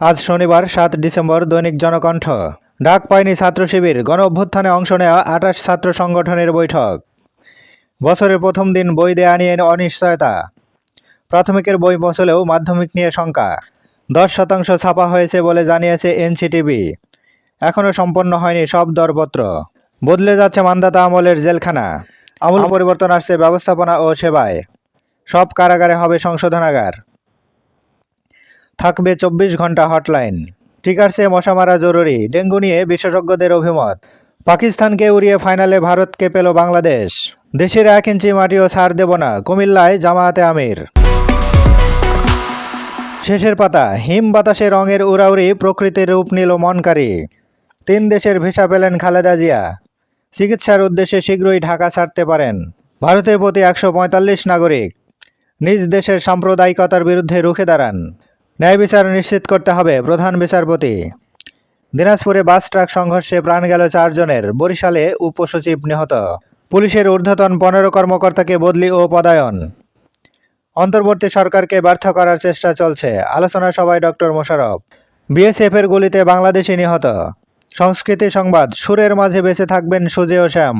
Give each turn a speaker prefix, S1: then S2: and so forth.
S1: আজ শনিবার, সাত ডিসেম্বর, দৈনিক জনকণ্ঠ। ডাক পায়নি ছাত্র শিবির গণ অভ্যুত্থানে অংশ নেওয়া আঠাশ ছাত্র সংগঠনের বৈঠক। বছরের প্রথম দিন বই দেয়া নিয়ে অনিশ্চয়তা। প্রাথমিকের বই বছলেও মাধ্যমিক নিয়ে শঙ্কা। দশ শতাংশ ছাপা হয়েছে বলে জানিয়েছে এনসিটিভি। এখনও সম্পন্ন হয়নি সব দরপত্র। বদলে যাচ্ছে মান্দাতা আমলের জেলখানা। আমূল পরিবর্তন আসছে ব্যবস্থাপনা ও সেবায়। সব কারাগারে হবে সংশোধনাগার। থাকবে চব্বিশ ঘণ্টা হটলাইন। টিকার চেয়ে মশা মারা জরুরি। ডেঙ্গু নিয়ে বিশেষজ্ঞদের অভিমত। পাকিস্তানকে উড়িয়ে ফাইনালে ভারতকে পেল বাংলাদেশ। দেশের এক ইঞ্চি মাটিও ছাড় দেব না, কুমিল্লায় জামায়াতে আমির। শেষের পাতা, হিম বাতাসে রঙের উড়াউড়ি প্রকৃতির রূপ নিল মনকারী। তিন দেশের ভিসা পেলেন খালেদা জিয়া। চিকিৎসার উদ্দেশ্যে শীঘ্রই ঢাকা ছাড়তে পারেন। ভারতের প্রতি একশো পঁয়তাল্লিশ নাগরিক। নিজ দেশের সাম্প্রদায়িকতার বিরুদ্ধে রুখে দাঁড়ান। ন্যায় বিচার নিশ্চিত করতে হবে, প্রধান বিচারপতি। দিনাজপুরে বাস ট্রাক সংঘর্ষে প্রাণ গেল চারজনের, বরিশালে উপসচিব নিহত। পুলিশের ঊর্ধ্বতন পনেরো কর্মকর্তাকে বদলি ও পদায়ন। অন্তর্বর্তী সরকারকে ব্যর্থ করার চেষ্টা চলছে, আলোচনা সভায় ডক্টর মোশারফ বিএসএফ এর গুলিতে বাংলাদেশি নিহত। সংস্কৃতি সংবাদ, সুরের মাঝে বেঁচে থাকবেন সুজেয় শ্যাম।